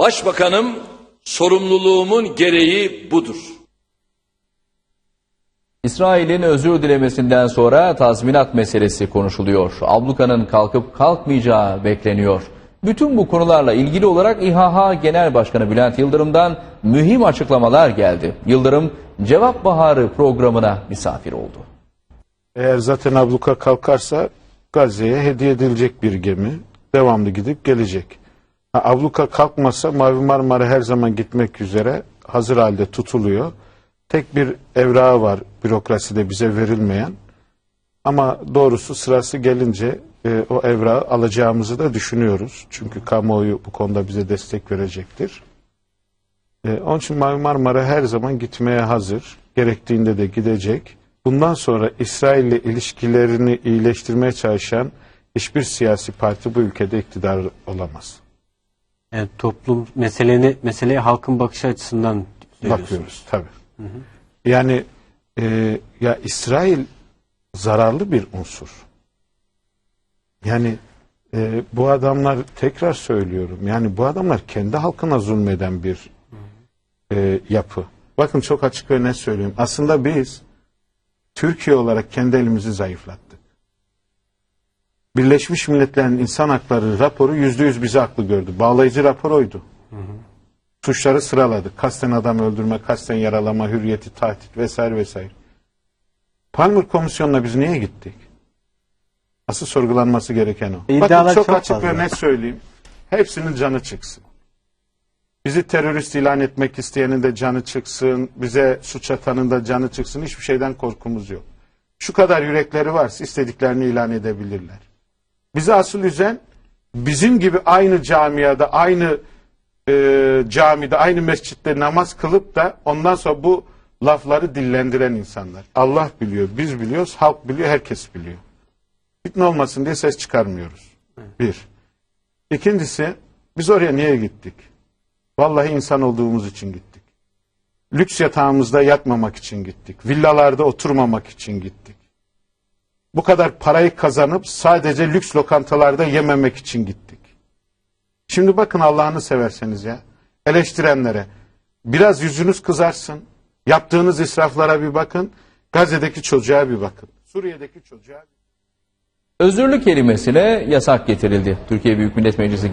Başbakanım sorumluluğumun gereği budur. İsrail'in özür dilemesinden sonra tazminat meselesi konuşuluyor. Ablukanın kalkıp kalkmayacağı bekleniyor. Bütün bu konularla ilgili olarak İHH Genel Başkanı Bülent Yıldırım'dan mühim açıklamalar geldi. Yıldırım Cevap Baharı programına misafir oldu. Eğer zaten abluka kalkarsa Gazze'ye hediye edilecek bir gemi. Devamlı gidip gelecek. Ha, abluka kalkmasa Mavi Marmara her zaman gitmek üzere hazır halde tutuluyor. Tek bir evrağı var bürokraside bize verilmeyen. Ama doğrusu sırası gelince e, o evrağı alacağımızı da düşünüyoruz. Çünkü kamuoyu bu konuda bize destek verecektir. E, onun için Mavi Marmara her zaman gitmeye hazır. Gerektiğinde de gidecek. Bundan sonra İsrail ile ilişkilerini iyileştirmeye çalışan hiçbir siyasi parti bu ülkede iktidar olamaz. Yani toplum meseleni meseleye halkın bakış açısından. Bakıyoruz tabii. Yani e, ya İsrail zararlı bir unsur. Yani e, bu adamlar tekrar söylüyorum. Yani bu adamlar kendi halkına zulmeden bir e, yapı. Bakın çok açık ve net söyleyeyim. Aslında biz Türkiye olarak kendi elimizi zayıflattık. Birleşmiş Milletler'in insan hakları raporu yüzde yüz bizi haklı gördü. Bağlayıcı rapor oydu. Suçları sıraladı. Kasten adam öldürme, kasten yaralama, hürriyeti tahdit vesaire vesaire. Palmer Komisyonu'na biz niye gittik? Asıl sorgulanması gereken o. İddialar Bakın çok, çok açık fazla. ve net söyleyeyim. Hepsinin canı çıksın. Bizi terörist ilan etmek isteyenin de canı çıksın, bize suç atanın da canı çıksın. Hiçbir şeyden korkumuz yok. Şu kadar yürekleri varsa istediklerini ilan edebilirler. Bizi asıl üzen bizim gibi aynı camiada, aynı e, camide, aynı mescitte namaz kılıp da ondan sonra bu lafları dillendiren insanlar. Allah biliyor, biz biliyoruz, halk biliyor, herkes biliyor. Fitne olmasın diye ses çıkarmıyoruz. Bir. İkincisi, biz oraya niye gittik? Vallahi insan olduğumuz için gittik. Lüks yatağımızda yatmamak için gittik. Villalarda oturmamak için gittik. Bu kadar parayı kazanıp sadece lüks lokantalarda yememek için gittik. Şimdi bakın Allah'ını severseniz ya. Eleştirenlere. Biraz yüzünüz kızarsın. Yaptığınız israflara bir bakın. Gazze'deki çocuğa bir bakın. Suriye'deki çocuğa bir Özürlü kelimesine yasak getirildi. Türkiye Büyük Millet Meclisi